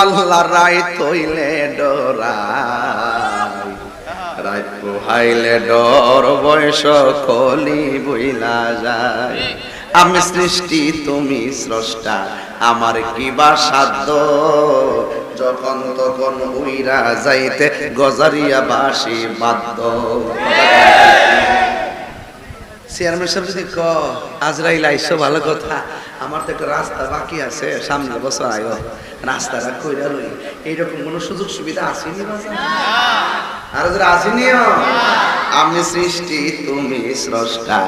আল্লাহ রায় তৈলে ডরাই। রাত পোহাইলে ডর, বয়স কলি বইলা যায়। আমি সৃষ্টি, তুমি স্রষ্টা, আমার কি বা সাধ্য? যখন তখন উইরা যাইতে গজারিয়া বাসি বাদ্য চেয়ারম্যান সাহেব যদি ক আজরাইল আইসো ভালো কথা। আমার তো একটা রাস্তা বাকি আছে সামনে বছর আয়ো। রাস্তাটা কইরা লই। এইরকম কোনো সুযোগ সুবিধা আসেনি আর যারা আসেনিও আমি সৃষ্টি তুমি স্রষ্টা।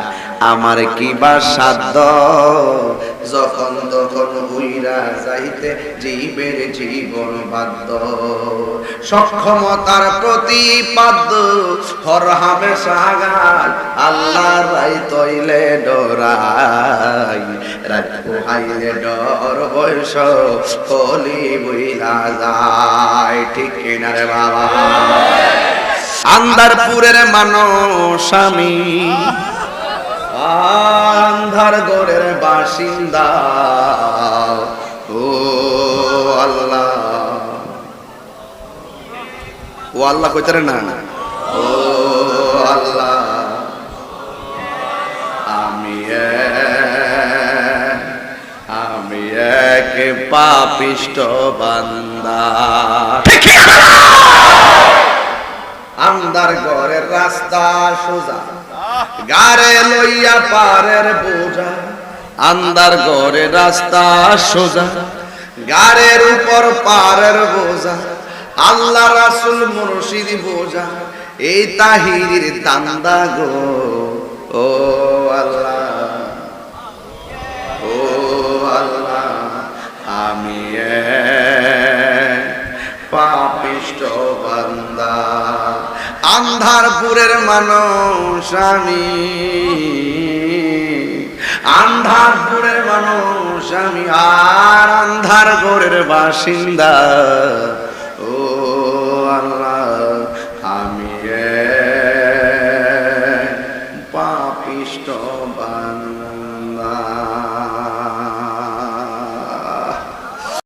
আমার কি বা সাধ্য? যখন তখন উইরা যাইতে জীবের জীবন বাধ্য। সক্ষমতার প্রতিপাদ্য, হর হাবে সাগাল আল্লাহ রাই তৈলে ডরাই। রাত পোহাইলে ডর বয়স বইলা যায় ঠিক কিনা রে বাবা? আন্দারপুরের মানুষ আমি। আন্ধার গড়ের বাসিন্দা। ও আল্লাহ। ও আল্লাহ কইতারে না না? ও আল্লাহ আমি আমি এক পাপিষ্ট বান্দা। আন্দার ঘরের রাস্তা সোজা গারে লইয়া পারের বোঝা। আন্দার ঘরে রাস্তা সোজা গারের উপর পারের বোঝা। আল্লাহ রাসুল মুর্শিদ বোঝা, এই তাহিরির দান্দা গো। ও আল্লাহ ও আল্লাহ, আমি পাপিষ্ট বান্দা। আন্ধারপুরের মানুষ আমি। আন্ধারপুরের মানুষ আমি, আর আন্ধার ঘরের বাসিন্দা।